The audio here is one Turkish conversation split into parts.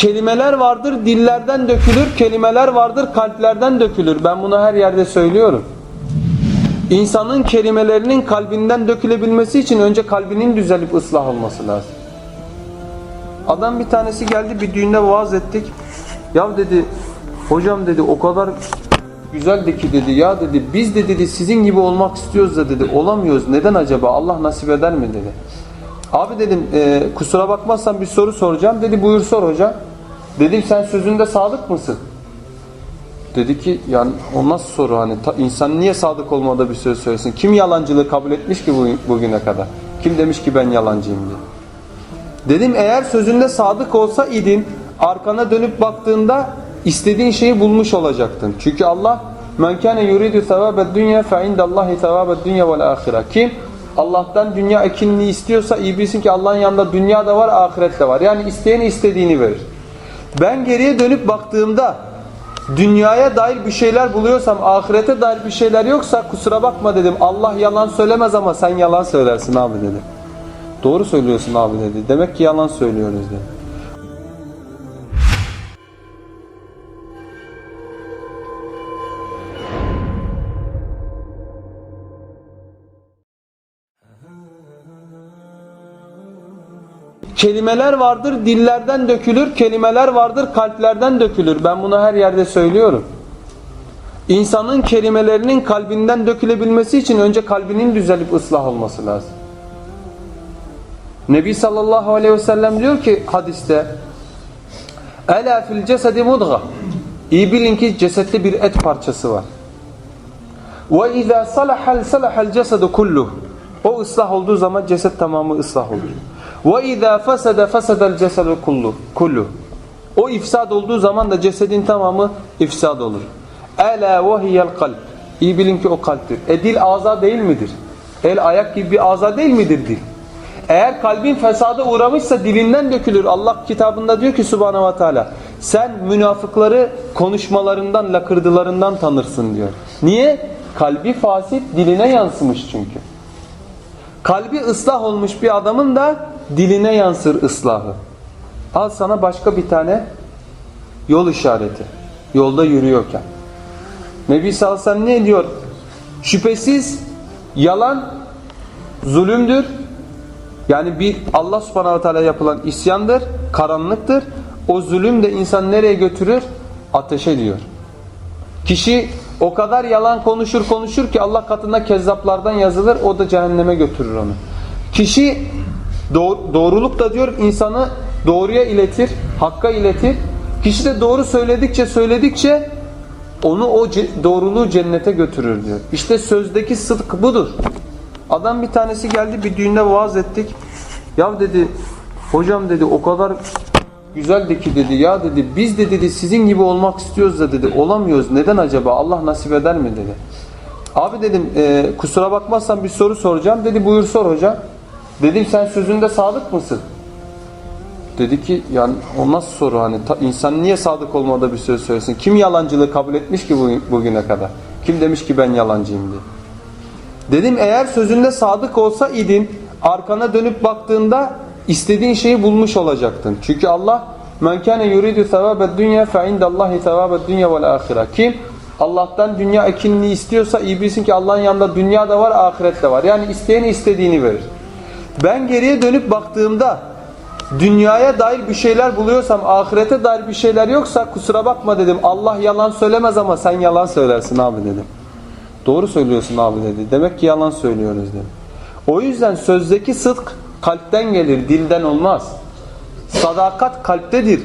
Kelimeler vardır dillerden dökülür, kelimeler vardır kalplerden dökülür. Ben bunu her yerde söylüyorum. İnsanın kelimelerinin kalbinden dökülebilmesi için önce kalbinin düzelip ıslah olması lazım. Adam bir tanesi geldi bir düğünde vaaz ettik. Ya dedi hocam dedi o kadar güzeldi ki dedi ya dedi biz de dedi sizin gibi olmak istiyoruz da dedi olamıyoruz. Neden acaba Allah nasip eder mi dedi. Abi dedim e, kusura bakmazsan bir soru soracağım. Dedi buyur sor hocam. Dedim sen sözünde sadık mısın? Dedi ki yani o nasıl soru hani insan niye sadık olmada bir söz söylesin? Kim yalancılığı kabul etmiş ki bugün- bugüne kadar? Kim demiş ki ben yalancıyım diye. Dedim eğer sözünde sadık olsa idin arkana dönüp baktığında istediğin şeyi bulmuş olacaktın. Çünkü Allah men kana yuridu sevabed dünya fe indallahi sevabed dünya vel ahire. Kim Allah'tan dünya ekinliği istiyorsa iyi bilsin ki Allah'ın yanında dünya da var, ahiret de var. Yani isteyene istediğini verir. Ben geriye dönüp baktığımda dünyaya dair bir şeyler buluyorsam ahirete dair bir şeyler yoksa kusura bakma dedim. Allah yalan söylemez ama sen yalan söylersin abi dedi. Doğru söylüyorsun abi dedi. Demek ki yalan söylüyoruz dedi. Kelimeler vardır dillerden dökülür, kelimeler vardır kalplerden dökülür. Ben bunu her yerde söylüyorum. İnsanın kelimelerinin kalbinden dökülebilmesi için önce kalbinin düzelip ıslah olması lazım. Nebi sallallahu aleyhi ve sellem diyor ki hadiste Ela fil cesedi mudga İyi bilin ki cesette bir et parçası var. Ve izâ salahal salahal cesedu kulluh O ıslah olduğu zaman ceset tamamı ıslah olur. Ve izâ fesede fesedel cesedu kulluh kulluh O ifsad olduğu zaman da cesedin tamamı ifsad olur. Ela ve hiyel kalp İyi bilin ki o kalptir. E dil ağza değil midir? El ayak gibi bir ağza değil midir dil? Eğer kalbin fesada uğramışsa dilinden dökülür. Allah kitabında diyor ki Subhanahu ve Teala sen münafıkları konuşmalarından, lakırdılarından tanırsın diyor. Niye? Kalbi fasit diline yansımış çünkü. Kalbi ıslah olmuş bir adamın da diline yansır ıslahı. Al sana başka bir tane yol işareti. Yolda yürüyorken. Nebi sellem ne diyor? Şüphesiz yalan zulümdür. Yani bir Allah subhanahu wa ta'ala yapılan isyandır, karanlıktır. O zulüm de insan nereye götürür? Ateşe diyor. Kişi o kadar yalan konuşur konuşur ki Allah katında kezzaplardan yazılır. O da cehenneme götürür onu. Kişi doğ- doğruluk da diyor insanı doğruya iletir, hakka iletir. Kişi de doğru söyledikçe söyledikçe onu o doğruluğu cennete götürür diyor. İşte sözdeki sıdk budur. Adam bir tanesi geldi bir düğünde vaaz ettik. Ya dedi hocam dedi o kadar güzeldi ki dedi ya dedi biz de dedi sizin gibi olmak istiyoruz da dedi olamıyoruz. Neden acaba Allah nasip eder mi dedi. Abi dedim e, kusura bakmazsan bir soru soracağım. Dedi buyur sor hocam. Dedim sen sözünde sadık mısın? Dedi ki yani o nasıl soru hani insan niye sadık olmada bir söz söylesin? Kim yalancılığı kabul etmiş ki bugün- bugüne kadar? Kim demiş ki ben yalancıyım diye. Dedim eğer sözünde sadık olsa idin arkana dönüp baktığında istediğin şeyi bulmuş olacaktın. Çünkü Allah men kana yuridu sevabed dünya fe indallahi sevabed dünya vel ahire. Kim Allah'tan dünya ekinliği istiyorsa iyi bilsin ki Allah'ın yanında dünya da var, ahiret de var. Yani isteyene istediğini verir. Ben geriye dönüp baktığımda dünyaya dair bir şeyler buluyorsam, ahirete dair bir şeyler yoksa kusura bakma dedim. Allah yalan söylemez ama sen yalan söylersin abi dedim. Doğru söylüyorsun abi dedi. Demek ki yalan söylüyoruz dedi. O yüzden sözdeki sıdk kalpten gelir, dilden olmaz. Sadakat kalptedir.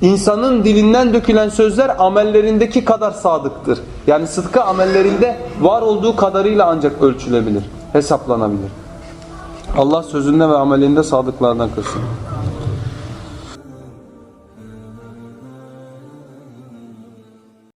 İnsanın dilinden dökülen sözler amellerindeki kadar sadıktır. Yani sıdkı amellerinde var olduğu kadarıyla ancak ölçülebilir, hesaplanabilir. Allah sözünde ve amelinde sadıklardan kılsın.